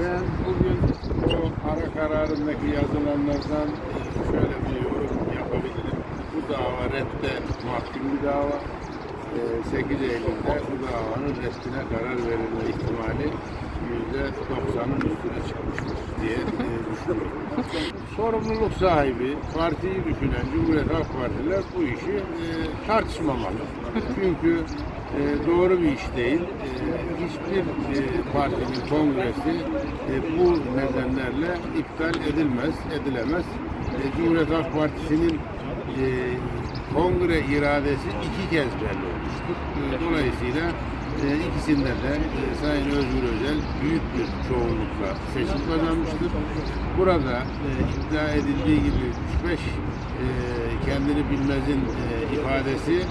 Ben bugün bu ara kararındaki yazılanlardan şöyle bir yorum yapabilirim. Bu dava redde mahkum bir dava. E, 8 Eylül'de bu davanın reddine karar verilme ihtimali %90'ın üstüne çıkmıştır diye e, düşünüyorum. Sorumluluk sahibi, partiyi düşünen Cumhuriyet Halk Partiler bu işi e, tartışmamalı. Çünkü e, doğru bir iş değil. E, hiçbir e, partinin kongresi e, bu nedenlerle iptal edilmez, edilemez. E, Cumhuriyet Halk Partisi'nin e, kongre iradesi iki kez belli olmuştur. E, dolayısıyla e, ikisinde de e, Sayın Özgür Özel büyük bir çoğunlukla seçim kazanmıştır. Burada e, iddia edildiği gibi 3-5 e, kendini bilmezin e, ifadesi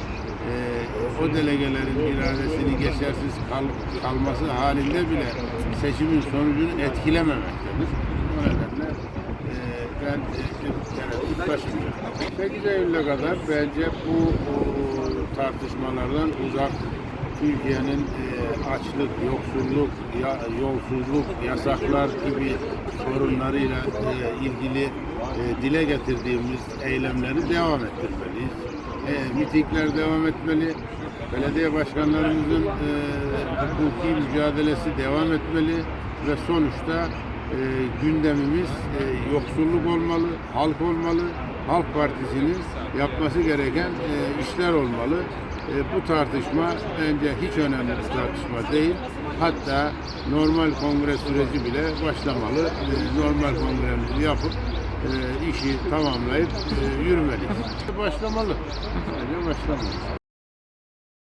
o delegelerin iradesini geçersiz kal- kalması halinde bile seçimin sonucunu etkilememektedir. O nedenle e, ben tereddüt taşımıyorum. 8 Eylül'e kadar bence bu o, tartışmalardan uzak Türkiye'nin e, açlık, yoksulluk, ya, yolsuzluk, yasaklar gibi sorunlarıyla e, ilgili e, dile getirdiğimiz eylemleri devam ettirmeliyiz. E, mitingler devam etmeli. Belediye başkanlarımızın e, hukuki mücadelesi devam etmeli ve sonuçta e, gündemimiz e, yoksulluk olmalı, halk olmalı. Halk Partisi'nin yapması gereken e, işler olmalı. E, bu tartışma bence hiç önemli bir tartışma değil. Hatta normal kongre süreci bile başlamalı. E, normal kongremizi yapıp işi tamamlayıp e, yürümeliyiz. Başlamalı. Bence başlamalı.